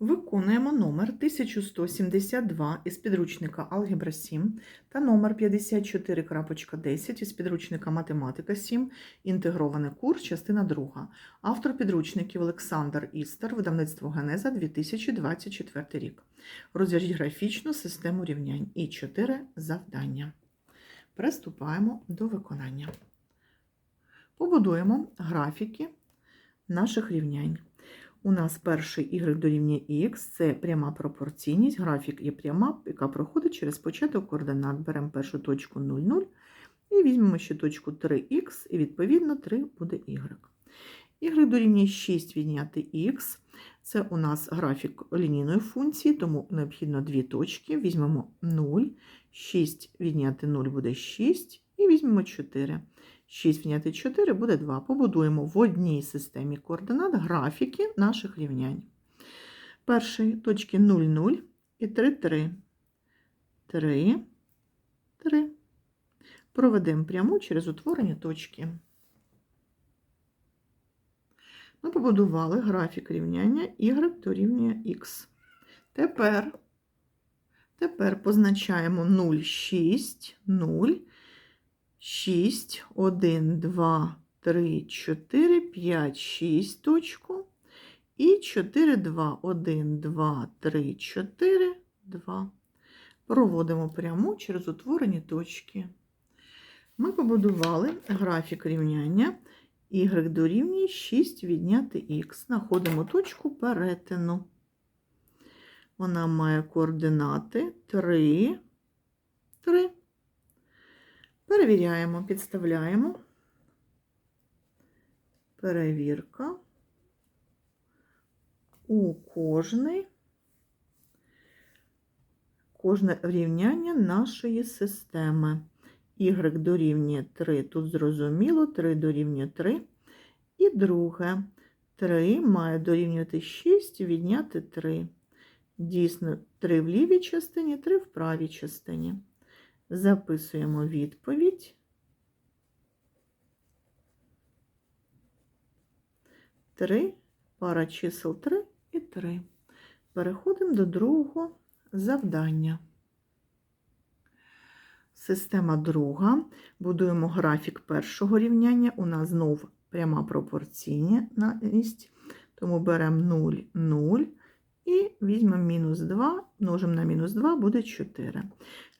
Виконуємо номер 1172 із підручника Алгебра 7 та номер 54.10 із підручника Математика 7, інтегрований курс, частина 2. Автор підручників Олександр Істер, видавництво Генеза 2024 рік. Розв'яжіть графічну систему рівнянь і 4 завдання. Приступаємо до виконання. Побудуємо графіки наших рівнянь. У нас перший y дорівнює х, це пряма пропорційність. Графік є пряма, яка проходить через початок координат. Беремо першу точку 0, 0 і візьмемо ще точку 3х, і відповідно 3 буде y. y дорівнює 6 відняти х. Це у нас графік лінійної функції, тому необхідно дві точки. Візьмемо 0, 6 відняти 0 буде 6, і візьмемо 4. 6 відняти 4 буде 2. Побудуємо в одній системі координат графіки наших рівнянь. Першої точки 0, 0 і 3, 3. 3, 3. Проведемо пряму через утворені точки. Ми побудували графік рівняння y дорівнює х. Тепер, тепер позначаємо 0, 6, 0. 6, 1, 2, 3, 4, 5, 6 точку. І 4, 2, 1, 2, 3, 4, 2. Проводимо пряму через утворені точки. Ми побудували графік рівняння y дорівнює 6 відняти х. Знаходимо точку перетину. Вона має координати 3, 3. Перевіряємо, підставляємо. Перевірка у кожний, кожне рівняння нашої системи. Y дорівнює 3, тут зрозуміло, 3 дорівнює 3. І друге, 3 має дорівнювати 6, відняти 3. Дійсно, 3 в лівій частині, 3 в правій частині. Записуємо відповідь. Три, пара чисел 3 і 3. Переходимо до другого завдання. Система друга. Будуємо графік першого рівняння. У нас знов пряма пропорційність, тому беремо 0, 0 і візьмемо мінус 2, множимо на мінус 2, буде 4.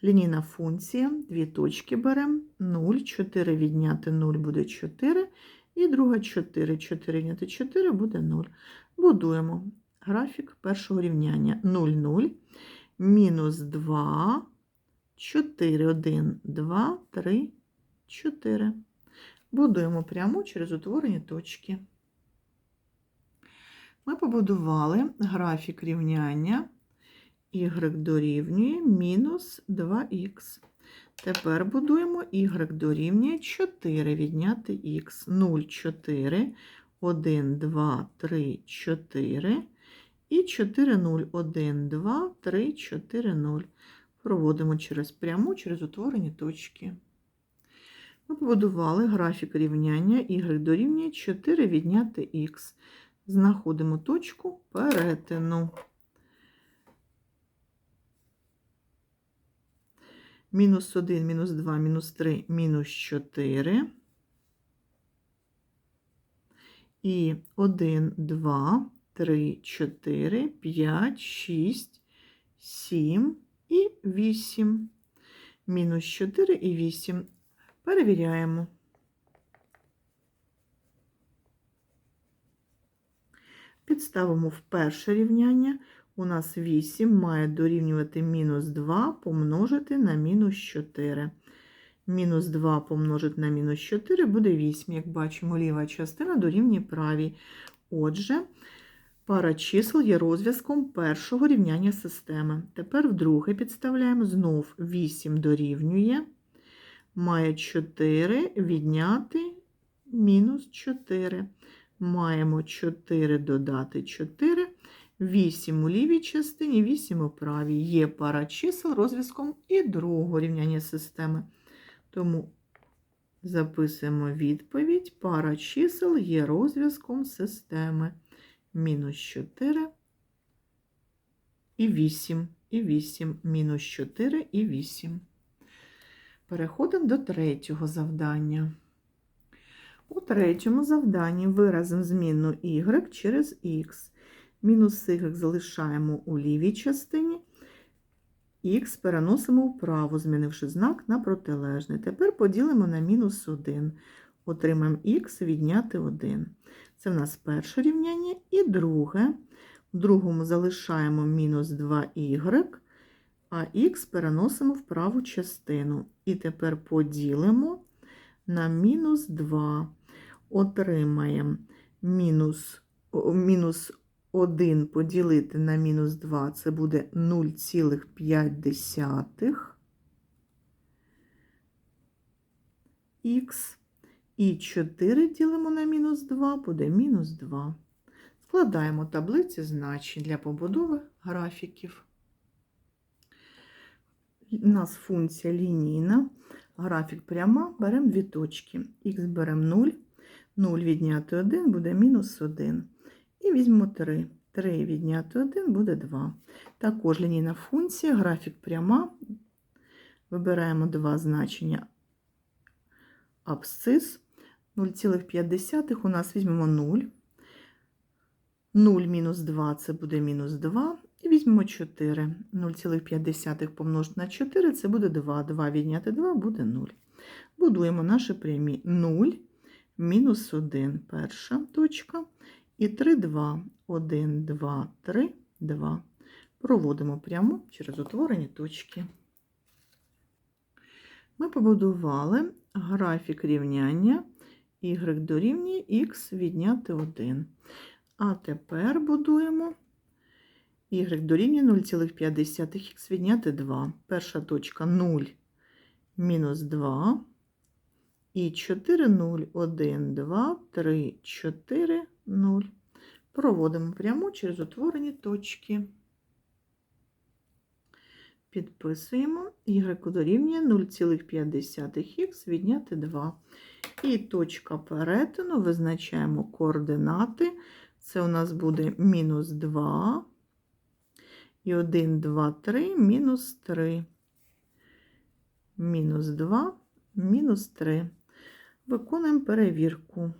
Лінійна функція, дві точки беремо, 0, 4 відняти 0 буде 4, і друга 4, 4 відняти 4 буде 0. Будуємо графік першого рівняння 0, 0, мінус 2, 4, 1, 2, 3, 4. Будуємо пряму через утворені точки. Ми побудували графік рівняння y дорівнює мінус 2х. Тепер будуємо y дорівнює 4 відняти х. 0, 4, 1, 2, 3, 4. І 4, 0, 1, 2, 3, 4, 0. Проводимо через пряму, через утворені точки. Ми побудували графік рівняння y дорівнює 4 відняти х. Знаходимо точку перетину. Мінус 1, мінус 2, мінус 3, мінус 4. І 1, 2, 3, 4, 5, 6, 7 і 8. Мінус 4 і 8. Перевіряємо. Підставимо в перше рівняння. У нас 8 має дорівнювати мінус 2 помножити на мінус 4. Мінус 2 помножити на мінус 4 буде 8. Як бачимо, ліва частина дорівнює правій. Отже, пара чисел є розв'язком першого рівняння системи. Тепер вдруге підставляємо знов 8 дорівнює. Має 4 відняти мінус 4. Маємо 4 додати 4. 8 у лівій частині, 8 у правій. Є пара чисел розв'язком і другого рівняння системи. Тому записуємо відповідь. Пара чисел є розв'язком системи. Мінус 4 і 8, і 8, мінус 4 і 8. Переходимо до третього завдання. У третьому завданні виразимо змінну y через х. Мінус y залишаємо у лівій частині, х переносимо вправо, змінивши знак на протилежний. Тепер поділимо на мінус 1. Отримаємо х відняти 1. Це в нас перше рівняння. І друге. В другому залишаємо мінус 2y, а х переносимо в праву частину. І тепер поділимо на мінус 2. Отримаємо мінус, мінус 1 поділити на мінус 2, це буде 0,5 х. І 4 ділимо на мінус 2, буде мінус 2. Складаємо таблиці значень для побудови графіків. У нас функція лінійна, графік пряма, беремо дві точки. Х беремо 0, 0 відняти 1 буде мінус 1. І візьмемо 3. 3 відняти 1 буде 2. Також лінійна функція, графік пряма. Вибираємо два значення абсцис. 0,5 у нас візьмемо 0. 0 мінус 2 це буде мінус 2. І візьмемо 4. 0,5 помножити на 4 це буде 2. 2 відняти 2 буде 0. Будуємо наші прямі 0, мінус 1 перша точка. І 3, 2, 1, 2, 3, 2. Проводимо пряму через утворені точки. Ми побудували графік рівняння y дорівнює х відняти 1. А тепер будуємо y дорівнює 0,5х відняти 2. Перша точка 0 мінус 2. І 4, 0, 1, 2, 3, 4, 0. Проводимо пряму через утворені точки. Підписуємо y дорівнює 0,5х відняти 2. І точка перетину визначаємо координати. Це у нас буде мінус 2. І 1, 2, 3, мінус 3. Мінус 2, мінус 3. Виконуємо перевірку.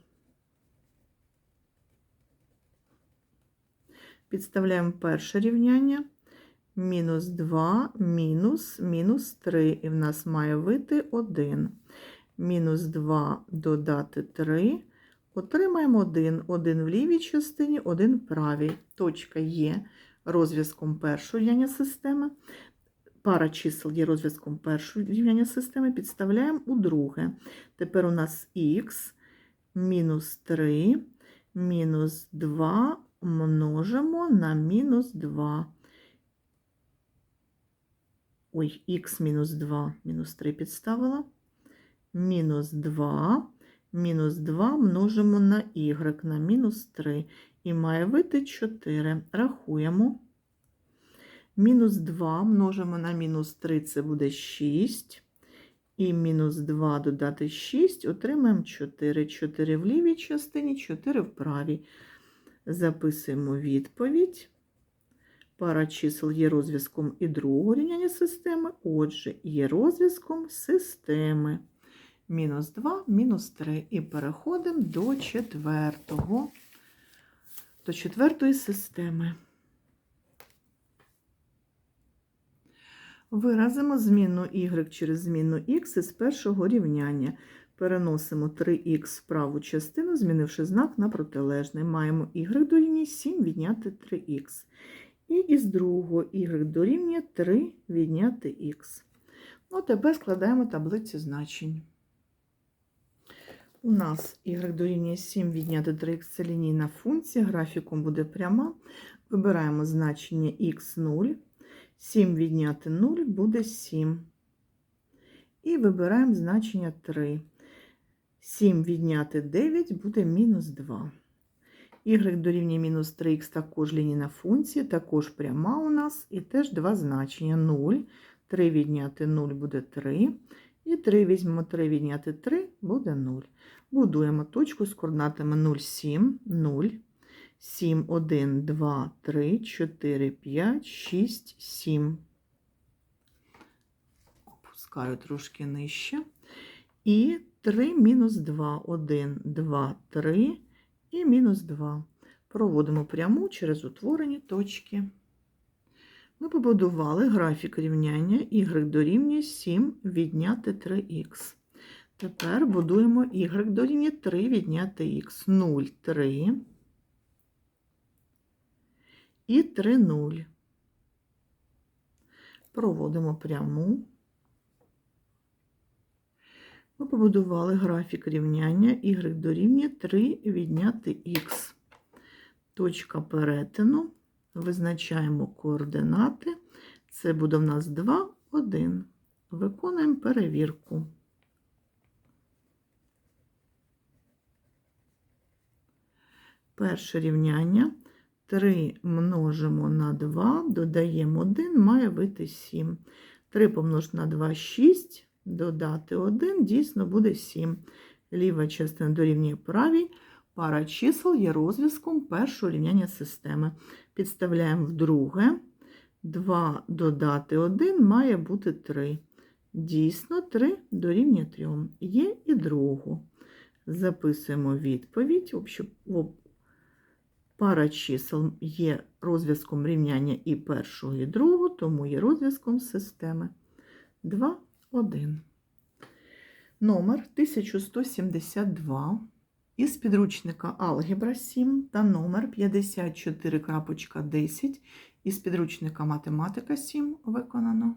Підставляємо перше рівняння. Мінус 2, мінус, мінус 3. І в нас має вийти 1. Мінус 2 додати 3. Отримаємо 1. 1 в лівій частині, 1 в правій. Точка є розв'язком першого рівняння системи. Пара чисел є розв'язком першого рівняння системи. Підставляємо у друге. Тепер у нас х мінус 3, мінус 2 множимо на мінус 2. Ой, х мінус 2, мінус 3 підставила. Мінус 2, мінус 2 множимо на y на мінус 3. І має вийти 4. Рахуємо. Мінус 2 множимо на мінус 3, це буде 6. І мінус 2 додати 6, отримаємо 4. 4 в лівій частині, 4 в правій. Записуємо відповідь. Пара чисел є розв'язком і другого рівняння системи, отже, є розв'язком системи. Мінус 2, мінус 3. І переходимо до четвертого, до четвертої системи. Виразимо змінну y через змінну x із першого рівняння. Переносимо 3х в праву частину, змінивши знак на протилежний. Маємо y дорівнює 7 відняти 3х. І із другого y дорівнює 3 відняти х. Ну, тепер складаємо таблицю значень. У нас y дорівнює 7 відняти 3х це лінійна функція, графіком буде пряма. Вибираємо значення х0. 7 відняти 0 буде 7. І вибираємо значення 3. 7 відняти 9 буде мінус 2. Y дорівнює мінус 3х також лінійна функція, також пряма у нас, і теж два значення 0. 3 відняти 0 буде 3. І 3 візьмемо 3 відняти 3 буде 0. Будуємо точку з координатами 0, 7, 0. 7, 1, 2, 3, 4, 5, 6, 7. Опускаю трошки нижче. І 3 мінус 2, 1, 2, 3 і мінус 2. Проводимо пряму через утворені точки. Ми побудували графік рівняння y дорівнює 7 відняти 3х. Тепер будуємо y дорівнює 3 відняти х. 0, 3 і 3, 0. Проводимо пряму. Ми побудували графік рівняння y дорівнює 3 відняти х. Точка перетину. Визначаємо координати. Це буде в нас 2, 1. Виконуємо перевірку. Перше рівняння 3 множимо на 2, додаємо 1, має вийти 7. 3 помножити на 2 6, додати 1, дійсно буде 7. Ліва частина дорівнює правій. Пара чисел є розв'язком першого рівняння системи. Підставляємо в друге. 2 додати 1 має бути 3. Дійсно, 3 дорівнює 3. Є і другу. Записуємо відповідь. Пара чисел є розв'язком рівняння і першого, і другого, тому є розв'язком системи. 2, 1. Номер 1172 із підручника Алгебра 7 та номер 54.10 із підручника Математика 7 виконано.